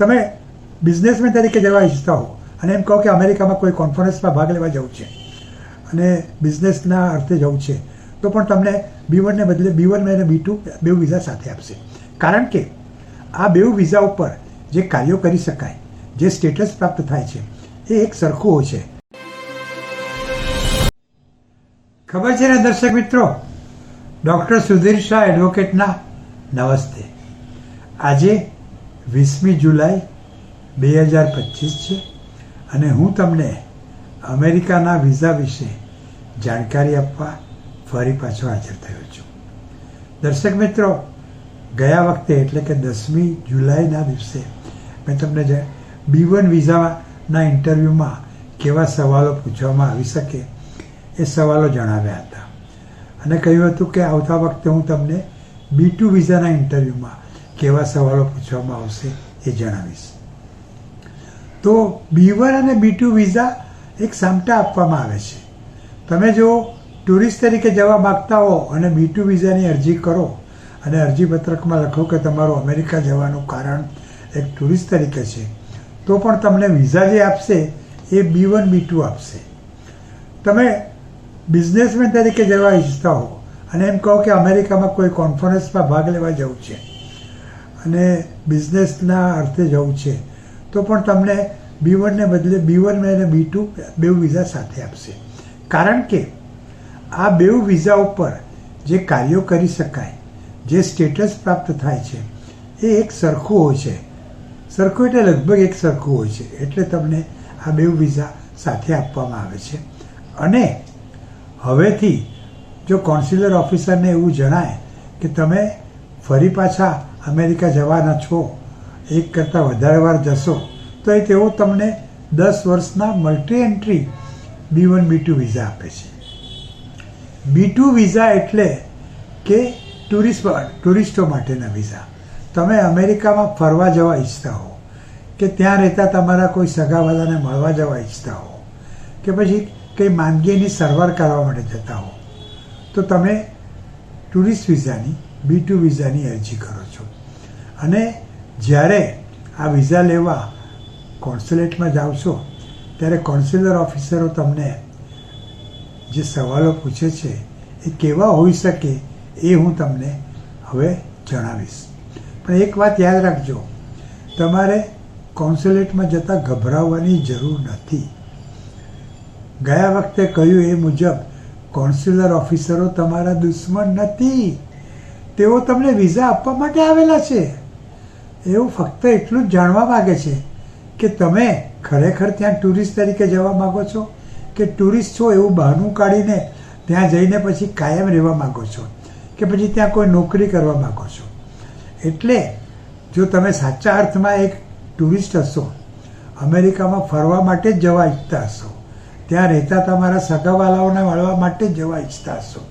તમે બિઝનેસમેન તરીકે જવા ઈચ્છતા હો અને એમ કહો કે અમેરિકામાં કોઈ કોન્ફરન્સમાં ભાગ લેવા જવું છે અને બિઝનેસના અર્થે જવું છે, તો પણ તમને બી વનને બદલે બી વન અને બી ટુ બે વિઝા સાથે આપશે. કારણ કે આ બે વિઝા ઉપર જે કાર્યો કરી શકાય, જે સ્ટેટસ પ્રાપ્ત થાય છે, એ એક સરખું હોય છે. ખબર છે ને દર્શક મિત્રો? ડૉક્ટર સુધીર શાહ એડવોકેટના નમસ્તે. આજે વીસમી જુલાઈ બે હજાર પચીસ છે અને હું તમને અમેરિકાના વિઝા વિશે જાણકારી આપવા ફરી પાછો હાજર થયો છું. દર્શક મિત્રો, ગયા વખતે એટલે કે દસમી જુલાઈના દિવસે મેં તમને બી વન વિઝાના ઇન્ટરવ્યૂમાં કેવા સવાલો પૂછવામાં આવી શકે એ સવાલો જણાવ્યા હતા. અને કહ્યું હતું કે આવતા વખતે હું તમને બી ટુ વિઝાના ઇન્ટરવ્યૂમાં કેવા સવાલો પૂછવામાં આવશે એ જણાવીશ. તો બી વન અને બી ટુ વિઝા એક સામટા આપવામાં આવે છે. તમે જો ટુરિસ્ટ તરીકે જવા માગતા હો અને બી ટુ વિઝાની અરજી કરો અને અરજી પત્રકમાં લખો કે તમારું અમેરિકા જવાનું કારણ એક ટુરિસ્ટ તરીકે છે, તો પણ તમને વિઝા જે આપશે એ બી વન, બી ટુ આપશે. તમે બિઝનેસમેન તરીકે જવા ઈચ્છતા હો અને એમ કહો કે અમેરિકામાં કોઈ કોન્ફરન્સમાં ભાગ લેવા જવું છે અને બિઝનેસના અર્થે જવું છે. તો પણ તમને બી વનને બદલે બી વન અને બી ટુ બે વિઝા સાથે આપશે. કારણ કે આ બે વિઝા ઉપર જે કાર્યો કરી શકાય, જે સ્ટેટસ પ્રાપ્ત થાય છે, એ એક સરખું હોય છે. સરખું એટલે લગભગ એક સરખું હોય છે. એટલે તમને આ બે વિઝા સાથે આપવામાં આવે છે. અને હવેથી જો કોન્સ્યુલર ઓફિસરને એવું જણાય કે તમે ફરી પાછા અમેરિકા જવાના છો, એક કરતાં વધારે વાર જશો, તો એ તેઓ તમને દસ વર્ષના multi entry B one B two visa આપે છે. બી ટુ વિઝા એટલે કે ટુરિસ્ટ ટુરિસ્ટો માટેના વિઝા તમે અમેરિકામાં ફરવા જવા ઈચ્છતા હો, કે ત્યાં રહેતા તમારા કોઈ સગાવાલાને મળવા જવા ઈચ્છતા હો, કે પછી કંઈ માંદગીની સારવાર કરવા માટે જતા હો, તો તમે ટુરિસ્ટ વિઝાની બી ટુ વિઝાની અરજી કરો છો. અને જ્યારે આ વિઝા લેવા કોન્સ્યુલેટમાં જાઓ છો, ત્યારે કોન્સ્યુલર ઓફિસરો તમને જે સવાલો પૂછે છે, એ કેવા હોઈ શકે એ હું તમને હવે જણાવીશ. પણ એક વાત યાદ રાખજો, તમારે કોન્સ્યુલેટમાં જતાં ગભરાવવાની જરૂર નથી. ગયા વખતે કહ્યું એ મુજબ, કોન્સ્યુલર ઓફિસરો તમારા દુશ્મન નથી. તેઓ તમને વિઝા આપવા માટે આવેલા છે. એવું ફક્ત એટલું જ જાણવા માગે છે કે તમે ખરેખર ત્યાં ટુરિસ્ટ તરીકે જવા માગો છો કે ટુરિસ્ટ છો એવું બહાનું કાઢીને ત્યાં જઈને પછી કાયમ રહેવા માગો છો કે પછી ત્યાં કોઈ નોકરી કરવા માગો છો? એટલે જો તમે સાચા અર્થમાં એક ટુરિસ્ટ હશો, અમેરિકામાં ફરવા માટે જ જવા ઈચ્છતા હશો, ત્યાં રહેતા તમારા સગાવાલાઓને મળવા માટે જ જવા ઈચ્છતા હશો,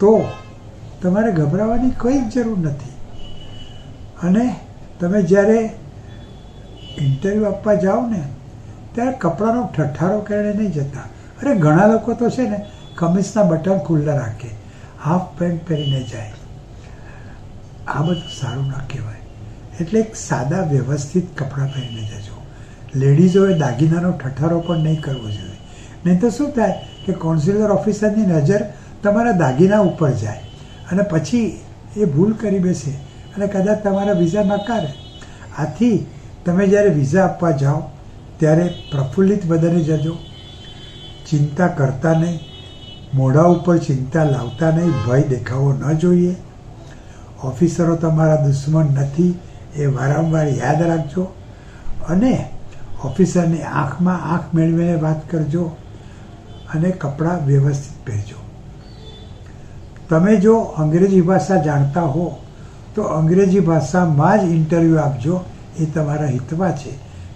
તો તમારે ગભરાવાની કોઈ જ જરૂર નથી. અને તમે જ્યારે ઇન્ટરવ્યૂ આપવા જાઓ ને, ત્યારે કપડાનો ઠઠ્ઠારો કરીને નહીં જતા. અરે, ઘણા લોકો તો છે ને, કમીઝના બટન ખુલ્લા રાખે, હાફ પેન્ટ પહેરીને જાય. આ બધું સારું ના કહેવાય. એટલે એક સાદા વ્યવસ્થિત કપડાં પહેરીને જજો. લેડીઝોએ દાગીનાનો ઠઠ્ઠારો પણ નહીં કરવો જોઈએ. નહીં તો શું થાય કે કોન્સ્યુલર ઓફિસરની નજર તમારા દાગીના ઉપર જાય. અને પછી એ ભૂલ કરી બેસે. અને કદાચ તમારા વિઝા નકારે આથી તમે જ્યારે વિઝા આપવા જાઓ, ત્યારે પ્રફુલ્લિત બદને જજો. ચિંતા કરતા નહીં. મોઢા ઉપર ચિંતા લાવતા નહીં. ભય દેખાવો ન જોઈએ. ઓફિસરો તમારા દુશ્મન નથી. એ વારંવાર યાદ રાખજો. અને ઓફિસરની આંખમાં આંખ મેળવીને વાત કરજો. અને કપડાં વ્યવસ્થિત પહેરજો. તમે જો અંગ્રેજી ભાષા જાણતા હો, તો અંગ્રેજી ભાષામાં જ ઇન્ટરવ્યૂ આપજો, એ તમારા હિતમાં છે.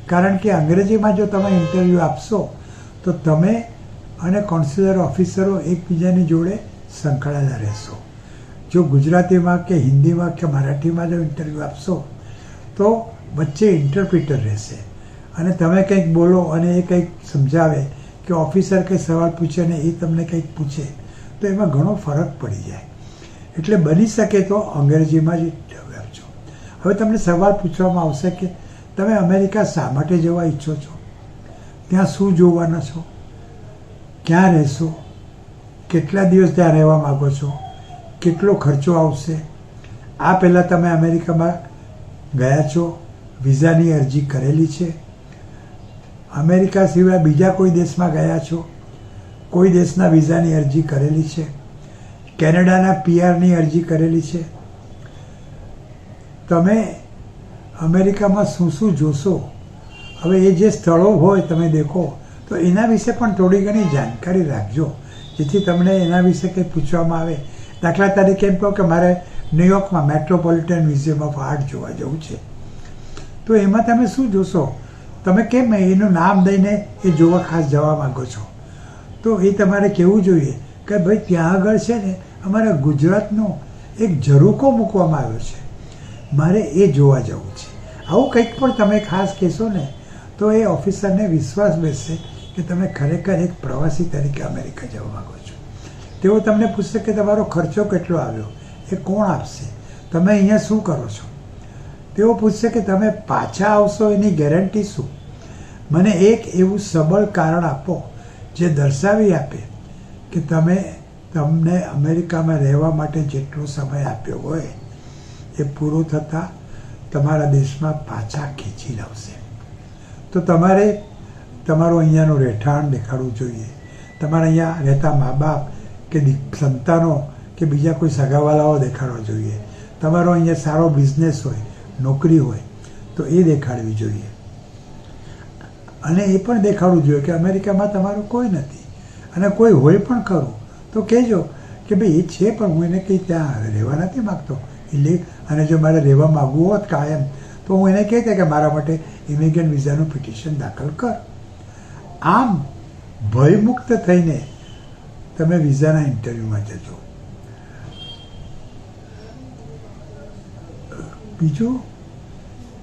કારણ કે અંગ્રેજીમાં જો તમે ઇન્ટરવ્યૂ આપશો, તો તમે અને કોન્સ્યુલર ઓફિસરો એકબીજાની જોડે સંકળાયેલા રહેશો. જો ગુજરાતીમાં કે હિન્દીમાં કે મરાઠીમાં જો ઇન્ટરવ્યૂ આપશો, તો વચ્ચે ઇન્ટરપ્રિટર રહેશે. અને તમે કંઈક બોલો અને એ કંઈક સમજાવે કે ઓફિસર કંઈ સવાલ પૂછે ને એ તમને કંઈક પૂછે તો એમાં ઘણો ફરક પડી જાય. એટલે બની શકે તો અંગ્રેજીમાં જ આપજો હવે તમને સવાલ પૂછવામાં આવશે કે તમે અમેરિકા શા માટે જવા ઈચ્છો છો? ત્યાં શું જોવાના છો? ક્યાં રહેશો? કેટલા દિવસ ત્યાં રહેવા માગો છો? કેટલો ખર્ચો આવશે? આ પહેલાં તમે અમેરિકામાં ગયા છો? વિઝાની અરજી કરેલી છે? અમેરિકા સિવાય બીજા કોઈ દેશમાં ગયા છો? કોઈ દેશના વિઝાની અરજી કરેલી છે? કેનેડાના પીઆરની અરજી કરેલી છે? તમે અમેરિકામાં શું શું જોશો? હવે એ જે સ્થળો હોય તમે દેખો, તો એના વિશે પણ થોડી ઘણી જાણકારી રાખજો, જેથી તમને એના વિશે કંઈ પૂછવામાં આવે. દાખલા તરીકે એમ કહો કે મારે ન્યુયોર્કમાં મેટ્રોપોલિટન મ્યુઝિયમ ઓફ આર્ટ જોવા જવું છે. તો એમાં તમે શું જોશો? તમે કેમ એનું નામ દઈને એ જોવા ખાસ જવા માગો છો? તો એ તમારે કહેવું જોઈએ કે ભાઈ ત્યાં આગળ છે ને અમારા ગુજરાતનો એક ઝરૂકો મૂકવામાં આવ્યો છે. મારે એ જોવા જવું છે. આવું કંઈક પણ તમે ખાસ કહેશો ને, તો એ ઓફિસરને વિશ્વાસ બેસશે કે તમે ખરેખર એક પ્રવાસી તરીકે અમેરિકા જવા માગો છો. તેઓ તમને પૂછશે કે તમારો ખર્ચો કેટલો આવ્યો? એ કોણ આપશે? તમે અહીંયા શું કરો છો? તેઓ પૂછશે કે તમે પાછા આવશો એની ગેરંટી શું? મને એક એવું સબળ કારણ આપો જે દર્શાવી આપે કે તમે તમને અમેરિકામાં રહેવા માટે જેટલો સમય આપ્યો હોય, એ પૂરો થતાં તમારા દેશમાં પાછા ખેંચી લાવશે. તો તમારે તમારું અહીંયાનું રહેઠાણ દેખાડવું જોઈએ. તમારે અહીંયા રહેતા મા બાપ કે સંતાનો કે બીજા કોઈ સગાવાલાઓ દેખાડવા જોઈએ. તમારો અહીંયા સારો બિઝનેસ હોય, નોકરી હોય, તો એ દેખાડવી જોઈએ. અને એ પણ દેખાડવું જોઈએ કે અમેરિકામાં તમારું કોઈ નથી. અને કોઈ હોય પણ ખરું. તો કહેજો કે ભાઈ એ છે પણ હું એને કંઈ ત્યાં રહેવા નથી માગતો. એટલે અને જો મારે રહેવા માગવું હોત કાયમ, તો હું એને કહેતા કે મારા માટે ઇમિગ્રન્ટ વિઝાનું પિટિશન દાખલ કર. આમ ભયમુક્ત થઈને તમે વિઝાના ઇન્ટરવ્યૂમાં જજો. બીજું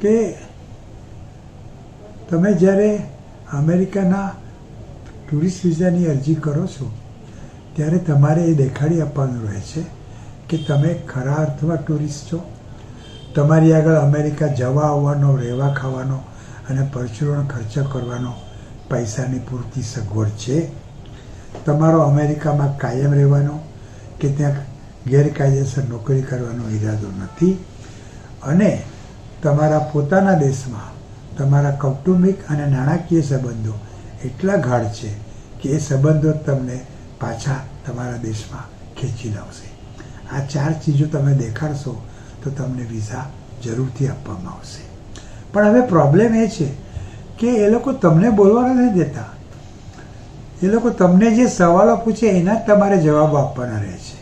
કે તમે જ્યારે અમેરિકાના ટુરિસ્ટ વિઝાની અરજી કરો છો, ત્યારે તમારે એ દેખાડી આપવાનું રહે છે કે તમે ખરા અર્થમાં ટુરિસ્ટ છો. તમારી આગળ અમેરિકા જવા આવવાનો, રહેવા ખાવાનો અને પરચુરણ ખર્ચ કરવાનો પૈસાની પૂરતી સગવડ છે. તમારો અમેરિકામાં કાયમ રહેવાનો કે ત્યાં ગેરકાયદેસર નોકરી કરવાનો ઈરાદો નથી. અને તમારા પોતાના દેશમાં તમારા કૌટુંબિક અને નાણાકીય સંબંધો એટલા ગાઢ છે કે એ સંબંધો તમને પાછા તમારા દેશમાં ખેંચી લાવશે. આ ચાર ચીજો તમે દેખાડશો તો તમને વિઝા જરૂરથી આપવામાં આવશે. પણ હવે પ્રોબ્લેમ એ છે કે એ લોકો તમને બોલવા નથી દેતા. એ લોકો તમને જે સવાલો પૂછે એના જ તમારે જવાબો આપવાના રહે છે.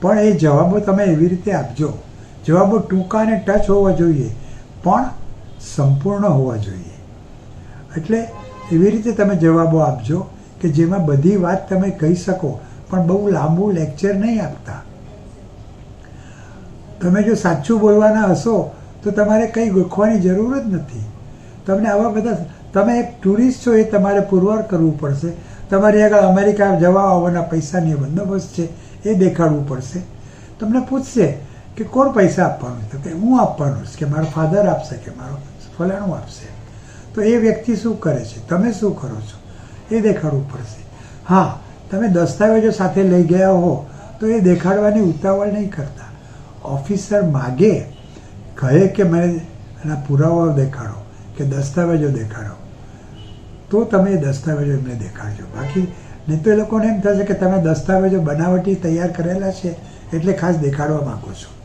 પણ એ જવાબો તમે એવી રીતે આપજો. જવાબો ટૂંકા અને ટચ હોવા જોઈએ. પણ સંપૂર્ણ હોવા જોઈએ. એટલે એવી રીતે તમે જવાબો આપજો કે જેમાં બધી વાત તમે કહી શકો, પણ બહુ લાંબુ લેક્ચર નહીં આપતા. તમે જો સાચું બોલવાના હશો, તો તમારે કંઈ ગોખવાની જરૂર જ નથી. તમને આવા બધા તમે એક ટુરિસ્ટ છો એ તમારે પુરવાર કરવું પડશે. તમારી આગળ અમેરિકા જવા આવવાના પૈસાની બંદોબસ્ત છે, એ દેખાડવું પડશે. તમને પૂછશે કે કોણ પૈસા આપવાનું તો કે હું આપવાનું કે મારો ફાધર આપશે, કે મારો ફલાણું આપશે. તો એ વ્યક્તિ શું કરે છે? તમે શું કરો છો? એ દેખાડવું પડશે. હા, તમે દસ્તાવેજો સાથે લઈ ગયા હો, તો એ દેખાડવાની ઉતાવળ નહીં કરતા. ઓફિસર માગે, કહે કે મને એના પુરાવાઓ દેખાડો, કે દસ્તાવેજો દેખાડો. તો તમે એ દસ્તાવેજો એમને દેખાડજો. બાકી નહીં તો એ લોકોને એમ થશે કે તમે દસ્તાવેજો બનાવટી તૈયાર કરેલા છે, એટલે ખાસ દેખાડવા માંગો છો.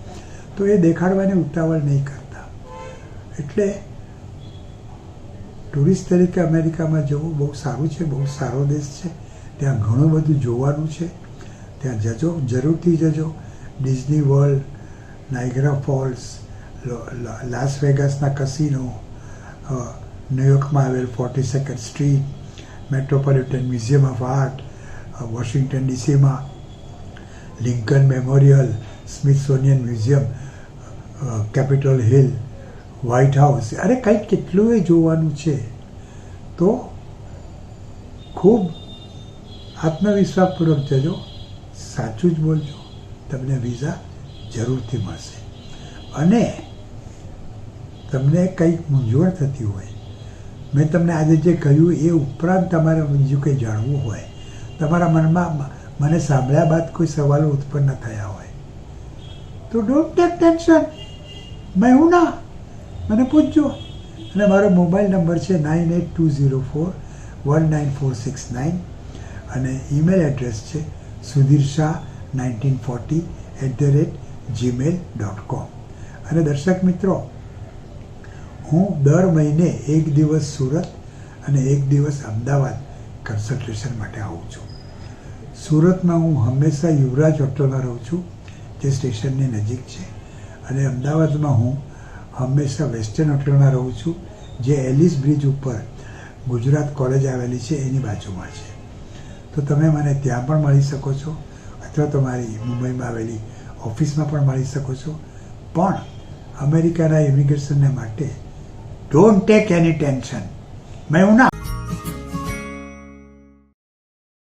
તો એ દેખાડવાની ઉતાવળ નહીં કરતા. એટલે ટુરિસ્ટ તરીકે અમેરિકામાં જવું બહુ સારું છે, બહુ સારો દેશ છે. ત્યાં ઘણું બધું જોવાનું છે. ત્યાં જજો, જરૂરથી જજો. Disney World, Niagara Falls Las વેગાસના casino ન્યુયોર્કમાં આવેલ forty second street, Metropolitan Museum of Art Washington ડીસીમાં, Lincoln Memorial Smithsonian Museum Capitol Hill White House અરે કંઈક કેટલું જોવાનું છે. તો ખૂબ આત્મવિશ્વાસપૂર્વક જજો. સાચું જ બોલજો. તમને વિઝા જરૂરથી મળશે. અને તમને કંઈક મૂંઝવણ થતી હોય. મેં તમને આજે જે કહ્યું એ ઉપરાંત તમારે બીજું કંઈ જાણવું હોય. તમારા મનમાં મને સાંભળ્યા બાદ કોઈ સવાલો ઉત્પન્ન થયા હોય. તો ડોન્ટ ટેક ટેન્શન મેં હું ના? મને પૂછજો. અને મારો મોબાઈલ નંબર છે nine eight two zero four one nine four six nine અને ઈમેલ એડ્રેસ છે Sudhir Shah nineteen forty at the rate Gmail dot com અને દર્શક મિત્રો, હું દર મહિને એક દિવસ સુરત અને એક દિવસ અમદાવાદ કન્સલ્ટેશન માટે આવું છું. સુરતમાં હું હંમેશા યુવરાજ હોટલમાં રહું છું. જે સ્ટેશનની નજીક છે અને અમદાવાદમાં હું હંમેશા વેસ્ટર્ન હોટલમાં રહું છું, જે એલિસ બ્રિજ ઉપર ગુજરાત કોલેજ આવેલી છે, એની બાજુમાં છે. તો તમે મને ત્યાં પણ મળી શકો છો, અથવા તમારી મુંબઈમાં આવેલી ઓફિસમાં પણ મળી શકો છો. પણ અમેરિકાના ઇમિગ્રેશનને માટે ડોન્ટ ટેક એની ટેન્શન મેં હું ના